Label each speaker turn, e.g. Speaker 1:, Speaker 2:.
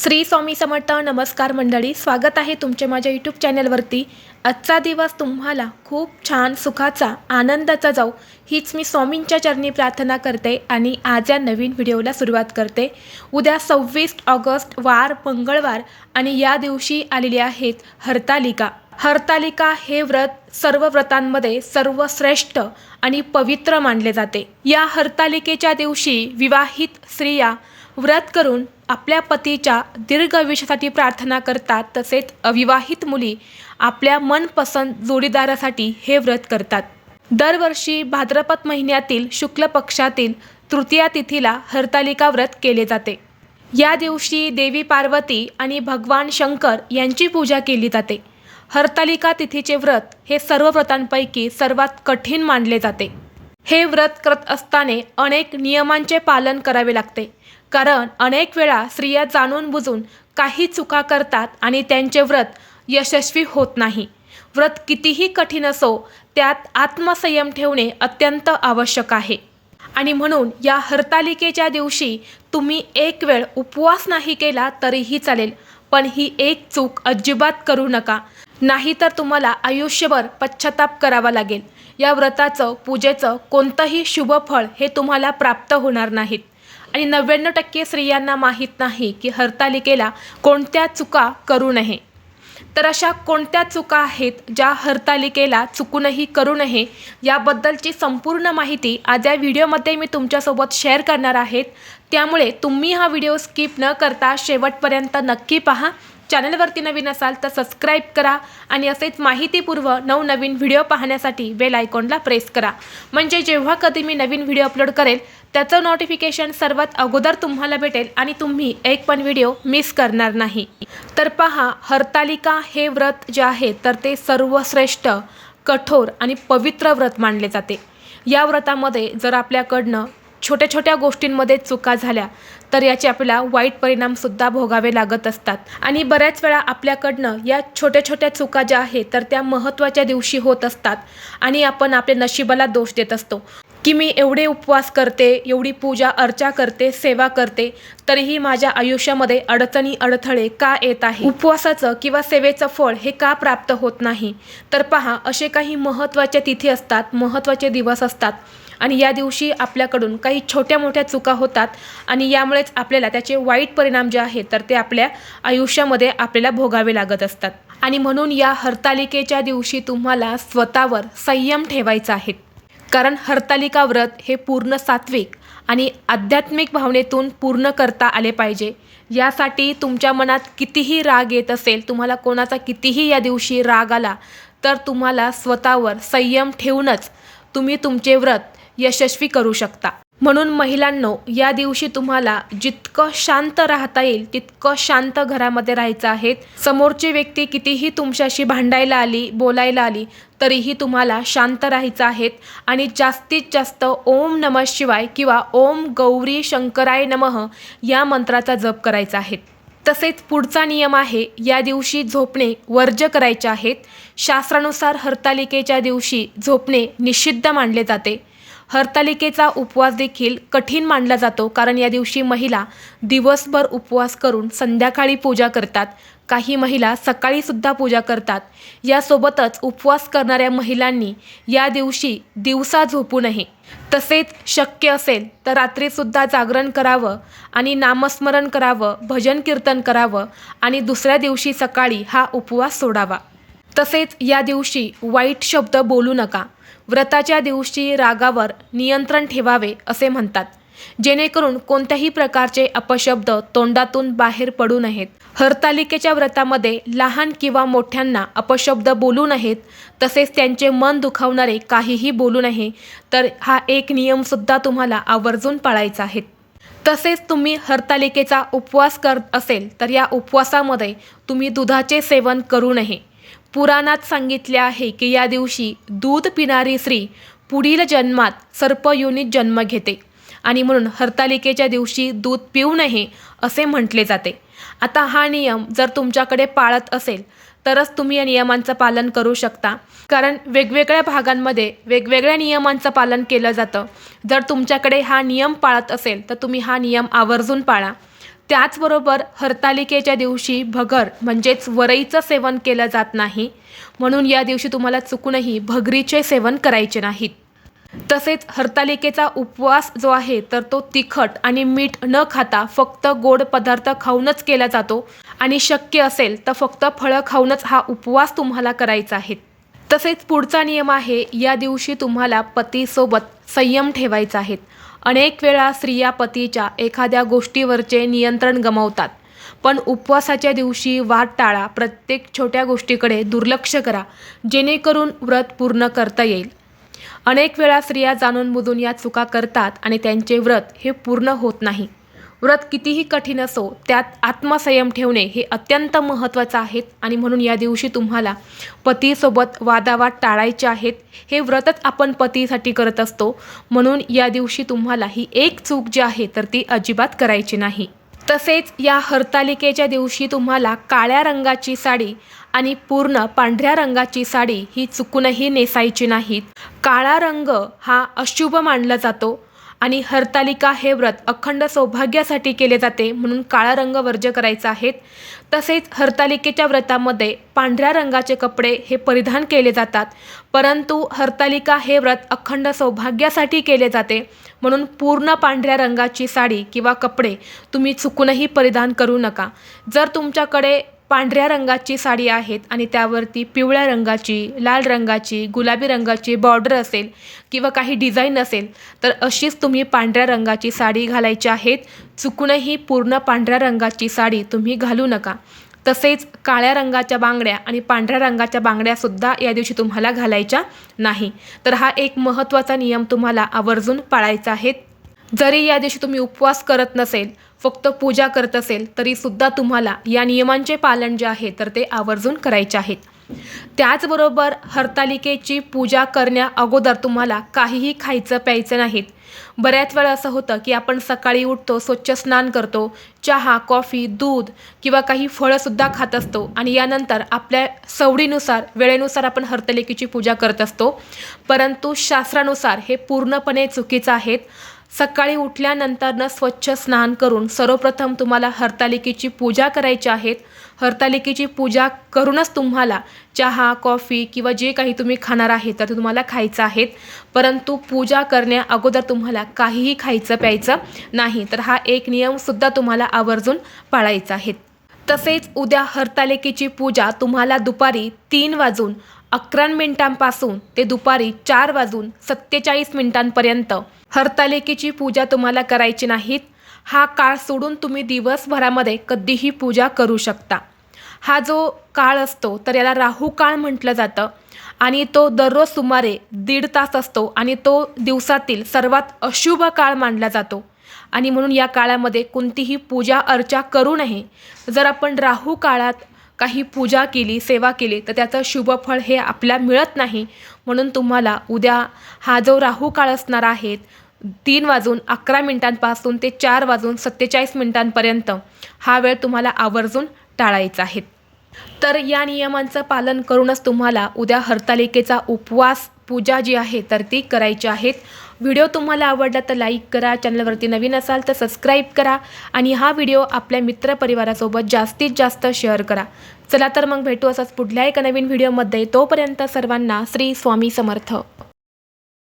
Speaker 1: श्री स्वामी समर्थ नमस्कार मंडळी स्वागत आहे तुमचे माझ्या यूट्यूब चॅनलवरती आजचा दिवस तुम्हाला खूप छान सुखाचा आनंदाचा जाऊ हीच मी स्वामींच्या चरणी प्रार्थना करते आणि आज या नवीन व्हिडिओला सुरुवात करते. उद्या सव्वीस ऑगस्ट वार मंगळवार आणि या दिवशी आलेली आहेत हरतालिका. हरतालिका हे व्रत सर्व व्रतांमध्ये सर्वश्रेष्ठ आणि पवित्र मानले जाते. या हरतालिकेच्या दिवशी विवाहित स्त्रिया व्रत करून आपल्या पतीच्या दीर्घ आयुष्यासाठी प्रार्थना करतात तसेच अविवाहित मुली आपल्या मनपसंत जोडीदारासाठी हे व्रत करतात. दरवर्षी भाद्रपद महिन्यातील शुक्ल पक्षातील तृतीया तिथीला हरतालिका व्रत केले जाते. या दिवशी देवी पार्वती आणि भगवान शंकर यांची पूजा केली जाते. हरतालिका तिथीचे व्रत हे सर्व व्रतांपैकी सर्वात कठीण मानले जाते. हे व्रत करत असताना अनेक नियमांचे पालन करावे लागते. कारण अनेक वेळा स्त्रिया जाणून बुजून काही चुका करतात आणि त्यांचे व्रत यशस्वी होत नाही. व्रत कितीही कठीण असो त्यात आत्मसंयम ठेवणे अत्यंत आवश्यक आहे. आणि म्हणून या हरतालिकेच्या दिवशी तुम्ही एक वेळ उपवास नाही केला तरीही चालेल पण ही एक चूक अजिबात करू नका. नाहीतर तुम्हाला आयुष्यभर पश्चाताप करावा लागेल. या व्रताचं पूजेचं कोणतंही शुभफळ हे तुम्हाला प्राप्त होणार नाहीत. आणि नव्याण्णव टक्के स्त्रियांना माहीत नाही की हरतालिकेला कोणत्या चुका करू नये. तर अशा कोणत्या चुका आहेत ज्या हरतालिकेला चुकूनही करू नये याबद्दलची संपूर्ण माहिती आज या व्हिडिओमध्ये मी तुमच्यासोबत शेअर करणार आहेत. त्यामुळे तुम्ही हा व्हिडिओ स्किप न करता शेवटपर्यंत नक्की पहा. चॅनलवरती नवीन असाल तर सबस्क्राईब करा आणि असेच माहितीपूर्व नवनवीन व्हिडिओ पाहण्यासाठी बेल आयकॉनला प्रेस करा. म्हणजे जेव्हा कधी मी नवीन व्हिडिओ अपलोड करेल त्याचं नोटिफिकेशन सर्वात अगोदर तुम्हाला भेटेल आणि तुम्ही एक पण व्हिडिओ मिस करणार नाही. तर पहा हरतालिका हे व्रत जे आहे तर ते सर्वश्रेष्ठ कठोर आणि पवित्र व्रत मानले जाते. या व्रतामध्ये जर आपल्याकडनं छोट्या छोट्या गोष्टींमध्ये चुका झाल्या तर याचे आपल्याला वाईट परिणामसुद्धा भोगावे लागत असतात. आणि बऱ्याच वेळा आपल्याकडनं या छोट्या छोट्या चुका ज्या आहेत तर त्या महत्त्वाच्या दिवशी होत असतात आणि आपण आपल्या नशिबाला दोष देत असतो. की मी एवढे उपवास करते एवढी पूजा अर्चा करते सेवा करते तरीही माझ्या आयुष्यामध्ये अडचणी अडथळे का येत आहे उपवासाचं किंवा सेवेचं फळ हे का प्राप्त होत नाही? तर पहा असे काही महत्त्वाच्या तिथी असतात महत्त्वाचे दिवस असतात. आणि या दिवशी आपल्याकडून काही छोट्या मोठ्या चुका होतात आणि यामुळेच आपल्याला त्याचे वाईट परिणाम जे आहेत तर ते आपल्या आयुष्यामध्ये आपल्याला भोगावे लागत असतात. आणि म्हणून या हरतालिकेच्या दिवशी तुम्हाला स्वतःवर संयम ठेवायचा आहे. कारण हरतालिका व्रत हे पूर्ण सात्विक आणि आध्यात्मिक भावनेतून पूर्ण करता आले पाहिजे. यासाठी तुमच्या मनात कितीही राग येत असेल तुम्हाला कोणाचा कितीही या दिवशी राग आला तर तुम्हाला स्वतःवर संयम ठेवूनच तुम्ही तुमचे व्रत यशस्वी करू शकता. म्हणून महिलांनो या दिवशी तुम्हाला जितकं शांत राहता येईल तितकं शांत घरामध्ये राहायचं आहे. समोरची व्यक्ती कितीही तुमच्याशी भांडायला आली बोलायला आली तरीही तुम्हाला शांत राहायचं आहे. आणि जास्तीत जास्त ओम नमः शिवाय किंवा ओम गौरी शंकराय नमः या मंत्राचा जप करायचा आहे. तसेच पुढचा नियम आहे या दिवशी झोपणे वर्ज्य करायचे आहेत. शास्त्रानुसार हरतालिकेच्या दिवशी झोपणे निषिद्ध मानले जाते. हरतालिकेचा उपवास देखील कठीण मानला जातो कारण या दिवशी महिला दिवसभर उपवास करून संध्याकाळी पूजा करतात. काही महिला सकाळीसुद्धा पूजा करतात. यासोबतच उपवास करणाऱ्या महिलांनी या दिवशी दिवसा झोपू नये. तसेच शक्य असेल तर रात्रीसुद्धा जागरण करावं आणि नामस्मरण करावं भजन कीर्तन करावं आणि दुसऱ्या दिवशी सकाळी हा उपवास सोडावा. तसेच या दिवशी वाईट शब्द बोलू नका. व्रताच्या दिवशी रागावर नियंत्रण ठेवावे असे म्हणतात. जेणेकरून कोणत्याही प्रकारचे अपशब्द तोंडातून बाहेर पडू नयेत. हरतालिकेच्या व्रतामध्ये लहान किंवा मोठ्यांना अपशब्द बोलू नयेत. तसेच त्यांचे मन दुखावणारे काहीही बोलू नये तर हा एक नियमसुद्धा तुम्हाला आवर्जून पाळायचा आहे. तसेच तुम्ही हरतालिकेचा उपवास करत असेल तर या उपवासामध्ये तुम्ही दुधाचे सेवन करू नये. पुराणात सांगितले आहे की या दिवशी दूध पिणारी स्त्री पुढील जन्मात सर्पयोनीत जन्म घेते आणि म्हणून हरतालिकेच्या दिवशी दूध पिऊ नये असे म्हटले जाते. आता हा नियम जर तुमच्याकडे पाळत असेल तरच तुम्ही या नियमांचं पालन करू शकता. कारण वेगवेगळ्या भागांमध्ये वेगवेगळ्या नियमांचं पालन केलं जातं. जर तुमच्याकडे हा नियम पाळत असेल तर तुम्ही हा नियम आवर्जून पाळा. त्याचबरोबर हरतालिकेच्या दिवशी भगर म्हणजेच वरईचं सेवन केलं जात नाही. म्हणून या दिवशी तुम्हाला चुकूनही भगरीचे सेवन करायचे नाहीत. तसेच हरतालिकेचा उपवास जो आहे तर तो तिखट आणि मीठ न खाता फक्त गोड पदार्थ खाऊनच केला जातो. आणि शक्य असेल तर फक्त फळं खाऊनच हा उपवास तुम्हाला करायचा आहे. तसेच पुढचा नियम आहे या दिवशी तुम्हाला पतीसोबत संयम ठेवायचा आहे. अनेक वेळा स्त्रिया पतीच्या एखाद्या गोष्टीवरचे नियंत्रण गमावतात. पण उपवासाच्या दिवशी वाट टाळा प्रत्येक छोट्या गोष्टीकडे दुर्लक्ष करा जेणेकरून व्रत पूर्ण करता येईल. अनेक वेळा स्त्रिया जाणून बुजून या चुका करतात आणि त्यांचे व्रत हे पूर्ण होत नाही. व्रत कितीही कठीण असो त्यात आत्मसंयम ठेवणे हे अत्यंत महत्त्वाचं आहे आणि म्हणून या दिवशी तुम्हाला पतीसोबत वादावाद टाळायचे आहेत हे व्रतच आपण पतीसाठी करत असतो. म्हणून या दिवशी तुम्हाला ही एक चूक जी आहे तर ती अजिबात करायची नाही. तसेच या हरतालिकेच्या दिवशी तुम्हाला काळ्या रंगाची साडी आणि पूर्ण पांढऱ्या रंगाची साडी ही चुकूनही नेसायची नाहीत. काळा रंग हा अशुभ मानला जातो. आणि हरतालिका हे व्रत अखंड सौभाग्यासाठी केले जाते म्हणून काळा रंग वर्ज्य करायचा आहे तसेच हरतालिकेच्या व्रतामध्ये पांढऱ्या रंगाचे कपडे हे परिधान केले जातात. परंतु हरतालिका हे व्रत अखंड सौभाग्यासाठी केले जाते म्हणून पूर्ण पांढऱ्या रंगाची साडी किंवा कपडे तुम्ही चुकूनही परिधान करू नका. जर तुमच्याकडे पांढऱ्या रंगाची साडी आहेत आणि त्यावरती पिवळ्या रंगाची लाल रंगाची गुलाबी रंगाची बॉर्डर असेल किंवा काही डिझाईन असेल तर अशीच तुम्ही पांढऱ्या रंगाची साडी घालायची आहेत. चुकूनही पूर्ण पांढऱ्या रंगाची साडी तुम्ही घालू नका. तसेच काळ्या रंगाच्या बांगड्या आणि पांढऱ्या रंगाच्या बांगड्यासुद्धा या दिवशी तुम्हाला घालायच्या नाही. तर हा एक महत्त्वाचा नियम तुम्हाला आवर्जून पाळायचा आहे. जरी या दिवशी तुम्ही उपवास करत नसेल फक्त पूजा करत असेल तरीसुद्धा तुम्हाला या नियमांचे पालन जे आहे तर ते आवर्जून करायचे आहेत. त्याचबरोबर हरतालिकेची पूजा करण्या अगोदर तुम्हाला काहीही खायचं प्यायचं नाहीत. बऱ्याच वेळा असं होतं की आपण सकाळी उठतो स्वच्छ स्नान करतो चहा कॉफी दूध किंवा काही फळंसुद्धा खात असतो आणि यानंतर आपल्या सवडीनुसार वेळेनुसार आपण हरतालिकेची पूजा करत असतो. परंतु शास्त्रानुसार हे पूर्णपणे चुकीचं आहेत सकाळी उठल्यानंतरनं स्वच्छ स्नान करून सर्वप्रथम तुम्हाला हरतालिकेची पूजा करायची आहेत हरतालिकेची पूजा करूनच तुम्हाला चहा कॉफी किंवा जे काही तुम्ही खाणार आहे तर ते तुम्हाला खायचं आहेत परंतु पूजा करण्या अगोदर तुम्हाला काहीही खायचं प्यायचं नाही. तर हा एक नियमसुद्धा तुम्हाला आवर्जून पाळायचा आहे. तसेच उद्या हरतालिकेची पूजा तुम्हाला दुपारी तीन वाजून अकरा मिनिटांपासून ते दुपारी चार वाजून सत्तेचाळीस मिनिटांपर्यंत हरतालिकेची पूजा तुम्हाला करायची नाहीत. हा काळ सोडून तुम्ही दिवसभरामध्ये कधीही पूजा करू शकता. हा जो काळ असतो तर याला राहू काळ म्हटलं जातं आणि तो दररोज सुमारे दीड तास असतो आणि तो दिवसातील सर्वात अशुभ काळ मानला जातो. आणि म्हणून या काळामध्ये कोणतीही पूजा अर्चा करू नये. जर आपण राहू काळात काही पूजा केली सेवा केली तर त्याचं शुभफळ हे आपल्या मिळत नाही. म्हणून तुम्हाला उद्या हा जो राहू काळ असणार आहे तीन वाजून अकरा मिनिटांपासून ते चार वाजून सत्तेचाळीस मिनिटांपर्यंत हा वेळ तुम्हाला आवर्जून टाळायचा आहे. तर या नियमांचं पालन करूनच तुम्हाला उद्या हरतालिकेचा उपवास पूजा जी आहे तर ती करायची आहेत व्हिडिओ तुम्हाला आवडला तर लाईक करा चॅनलवरती नवीन असाल तर सबस्क्राईब करा आणि हा व्हिडिओ आपल्या मित्रपरिवारासोबत जास्तीत जास्त शेअर करा. चला तर मग भेटू असंच पुढल्या एका नवीन व्हिडिओमध्ये. तोपर्यंत सर्वांना श्री स्वामी समर्थ.